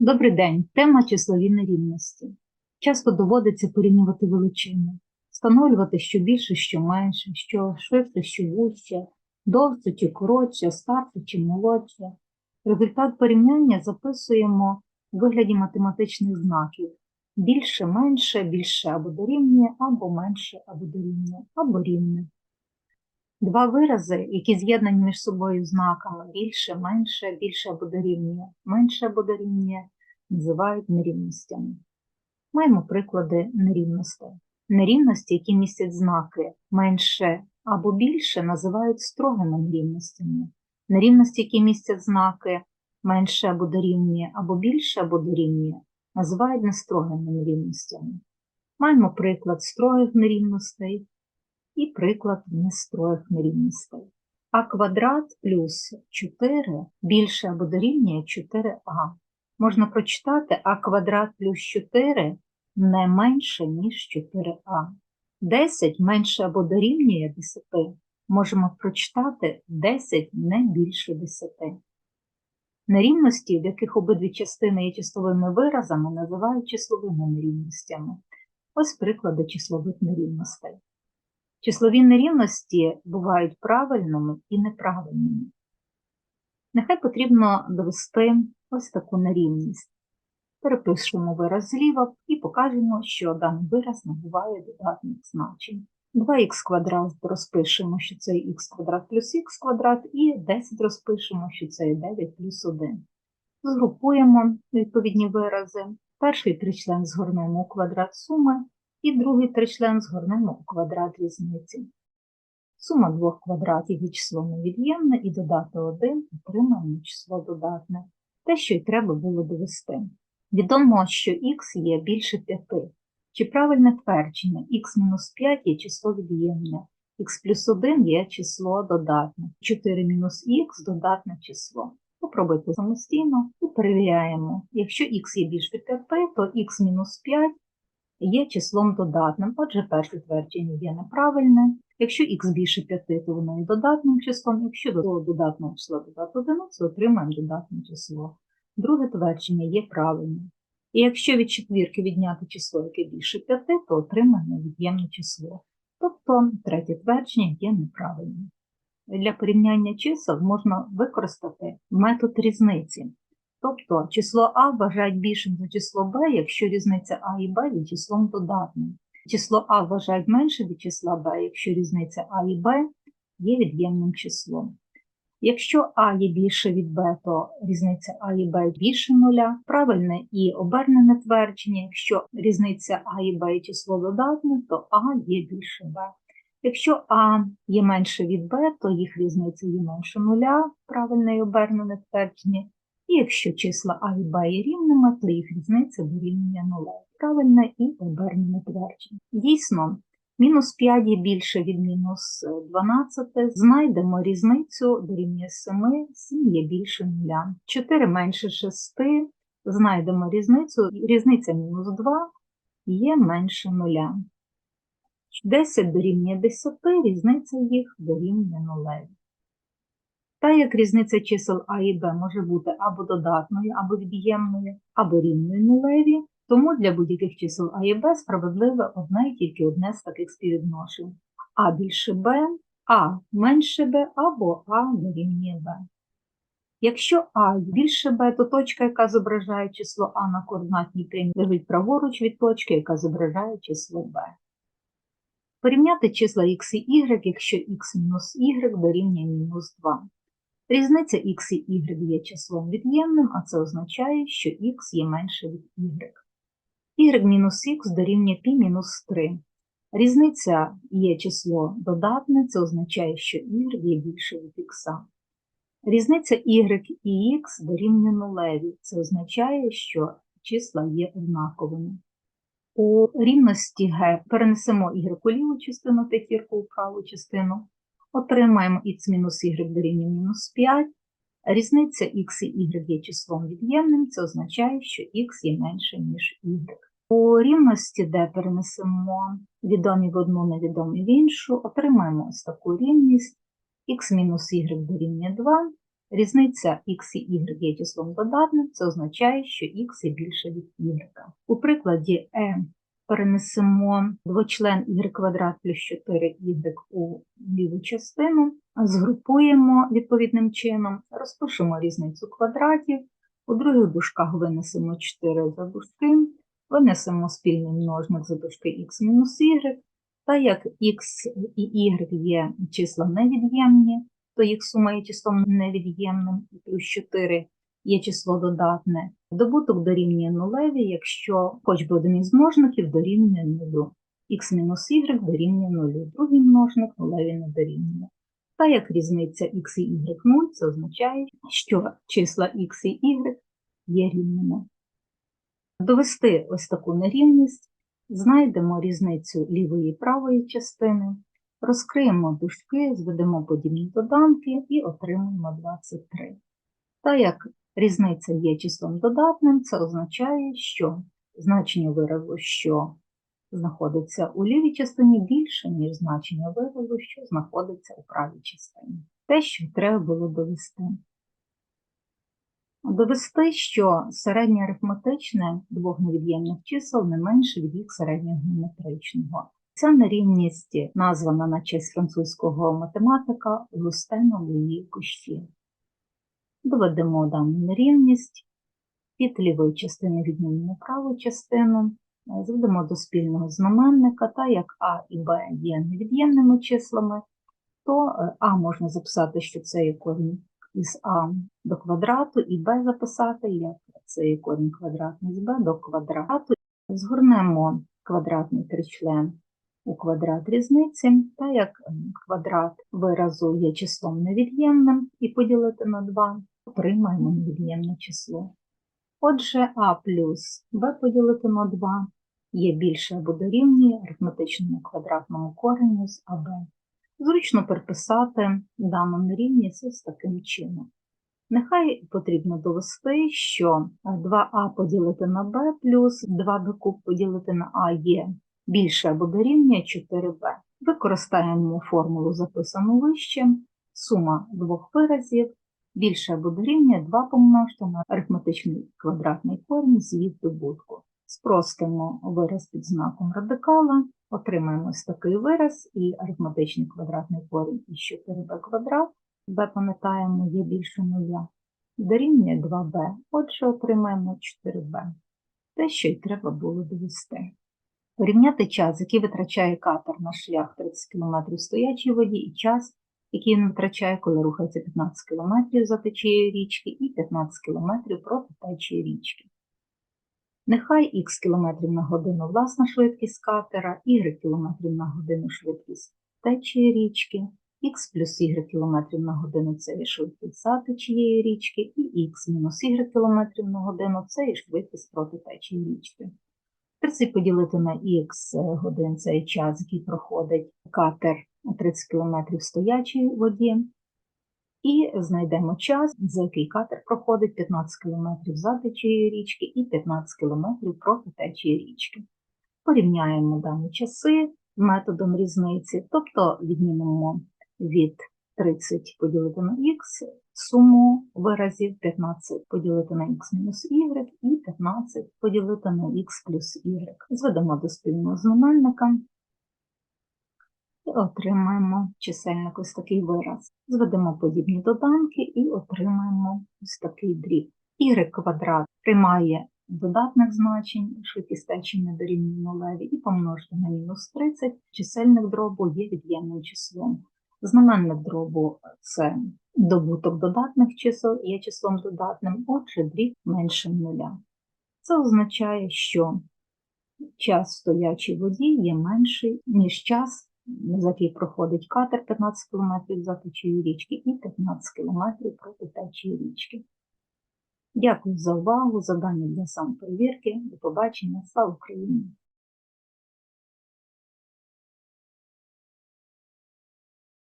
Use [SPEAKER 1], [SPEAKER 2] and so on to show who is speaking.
[SPEAKER 1] Добрий день. Тема числові нерівності. Часто доводиться порівнювати величини, встановлювати, що більше, що менше, що ширше, що вужче, довше чи коротше, старше чи молодше. Результат порівняння записуємо у вигляді математичних знаків. Більше, менше, більше або дорівнює, або менше, або дорівнює, або рівне. Два вирази, які з'єднані між собою знаками більше, менше, більше або дорівнює, менше або дорівнює, називають нерівностями. Маємо приклади нерівностей. Нерівності, які містять знаки менше або більше, називають строгими нерівностями. Нерівності, які містять знаки менше або дорівнює, або більше або дорівнює, називають нестрогими нерівностями. Маємо приклад строгих нерівностей і приклад нестрогих нерівностей. А квадрат плюс 4 більше або дорівнює 4а. Можна прочитати а квадрат плюс 4 не менше, ніж 4а. 10 менше або дорівнює 10. Можемо прочитати 10 не більше 10. Нерівності, в яких обидві частини є числовими виразами, називають числовими нерівностями. Ось приклади числових нерівностей. Числові нерівності бувають правильними і неправильними. Нехай потрібно довести ось таку нерівність. Перепишемо вираз зліва і покажемо, що даний вираз набуває додатних значень. 2х квадрат розпишемо, що це х квадрат плюс х квадрат, і 10 розпишемо, що це 9 плюс 1. Згрупуємо відповідні вирази. Перший тричлен згорнемо у квадрат суми, і другий тричлен згорнемо у квадрат різниці. Сума двох квадратів є число невід'ємне, і додати 1 отримаємо число додатне. Те, що й треба було довести. Відомо, що х є більше 5. Чи правильне твердження х-5 є число від'ємне, х плюс 1 є число додатне, 4 мінус х додатне число. Попробуйте самостійно і перевіряємо. Якщо х є більше 5, то х мінус 5 є числом додатним, отже, перше твердження є неправильне. Якщо х більше 5, то воно є додатним числом, якщо до того додатного числа додати 1, то отримаємо додатне число. Друге твердження є правильним. І якщо від четвірки відняти число, яке більше 5, то отримаємо від'ємне число. Тобто третє твердження є неправильним. Для порівняння чисел можна використати метод різниці. Тобто число А вважають більшим за число Б, якщо різниця А і Б є числом додатним. Число А вважають менше від числа Б, якщо різниця А і Б є від'ємним числом. Якщо А є більше від Б, то різниця А і Б більше нуля. Правильне і обернене твердження. Якщо різниця А і Б є число додатне, то А є більше Б. Якщо А є менше від Б, то їх різниця є менше нуля, правильне і обернене твердження. І якщо числа А і Б є рівними, то їх різниця дорівнює нуля. Правильне і обернене твердження. Дійсно, мінус 5 є більше від мінус 12. Знайдемо різницю дорівнює 7, 7 є більше нуля. 4 менше 6. Знайдемо різницю, різниця мінус 2 є менше нуля. 10 дорівнює 10, різниця їх дорівнює нулеві. Та як різниця чисел А і Б може бути або додатною, або від'ємною, або рівною нулеві, тому для будь-яких чисел А і Б справедливе одне і тільки одне з таких співвідношень. А більше Б, А менше Б або А дорівнює Б. Якщо А більше Б, то точка, яка зображає число А на координатній прямій, лежить праворуч від точки, яка зображає число Б. Порівняти числа х і y, якщо х мінус y дорівнює мінус 2. Різниця х і y є числом від'ємним, а це означає, що х є менше від y. y мінус х дорівнює π-3. Різниця є число додатне, це означає, що y є більше від х. Різниця y і х дорівнює нулеві, це означає, що числа є однаковими. У рівності g перенесемо y у ліву частину, п'ятірку у праву частину. Отримаємо х-y дорівнює мінус 5. Різниця х і y є числом від'ємним, це означає, що х є менше, ніж y. У рівності, де перенесемо відомі в одну, невідомі в іншу, отримаємо ось таку рівність х-y дорівнює 2, Різниця x і y є числом додатним, це означає, що x є більше від y. У прикладі e перенесемо двочлен y квадрат плюс 4y у ліву частину, згрупуємо відповідним чином, розпишемо різницю квадратів, у других дужках винесемо 4 за дужки, винесемо спільний множник за дужки x мінус y, та як x і y є числа невід'ємні, то їх сума є числом невід'ємним, і плюс 4 є число додатне. Добуток дорівнює нулеві, якщо хоч би один із множників дорівнює нулю. х мінус y дорівнює нулю, другий множник нулеві не дорівнює. Та як різниця x і y 0, це означає, що числа x і y є рівними. Довести ось таку нерівність, знайдемо різницю лівої і правої частини, розкриємо дужки, зведемо подібні доданки і отримаємо 23. Та як різниця є числом додатним, це означає, що значення виразу, що знаходиться у лівій частині, більше, ніж значення виразу, що знаходиться у правій частині. Те, що треба було довести. Довести, що середнє арифметичне двох невід'ємних чисел не менше від їх середнього геометричного. Ця нерівність названа на честь французького математика Густена Луї Кущі. Доведемо дану нерівність, від лівої частини віднімемо праву частину, зведемо до спільного знаменника, та як А і Б є невід'ємними числами, то А можна записати, що це є корінь із А до квадрату, і Б записати, як це є корінь квадратний з Б до квадрату. Згорнемо квадратний тричлен у квадрат різниці, та як квадрат виразу є числом невід'ємним і поділити на 2, отримаємо невід'ємне число. Отже, А плюс Б поділити на 2 є більше або дорівнює арифметичному квадратному кореню з АБ. Зручно переписати дану нерівність ось таким чином. Нехай потрібно довести, що 2а поділити на b плюс 2b куб поділити на а є більше або дорівнює 4b. Використаємо формулу, записану вище, сума двох виразів більше або дорівнює 2 помножити на арифметичний квадратний корінь з їх добутку. Спростимо вираз під знаком радикала, отримаємо ось такий вираз і арифметичний квадратний корінь із 4b квадрат, b, пам'ятаємо, є більше нуля, дорівнює 2b, отже, отримаємо 4b. Те, що й треба було довести. Порівняти час, який витрачає катер на шлях 30 км стоячій воді, і час, який він витрачає, коли рухається 15 км за течією річки, і 15 км проти течії річки. Нехай х км на годину власна швидкість катера, y км на годину швидкість течії річки, х плюс y км на годину це є швидкість за течієї річки, і х мінус y км на годину це є швидкість проти течії річки. 30 поділити на х годин це є час, який проходить катер 30 км стоячій воді. І знайдемо час, за який катер проходить 15 км за течією річки і 15 км проти течії річки. Порівняємо дані часи методом різниці, тобто віднімемо від 30 поділити на х суму виразів 15 поділити на х мінус y і 15 поділити на х плюс y. Зведемо до спільного знаменника і отримаємо чисельник ось такий вираз. Зведемо подібні доданки і отримаємо ось такий дріб. y квадрат приймає додатних значень, швидкість течії не дорівнює нулеві, і помножити на мінус 30, чисельник дробу є від'ємним числом. Знаменник дробу це добуток додатних чисел є числом додатним, отже, дріб менше нуля. Це означає, що час стоячій воді є менший, ніж час за який проходить катер 15 км за течією річки і 15 км проти течії річки. Дякую за увагу, завдання для самоперевірки. До побачення. Слава Україні!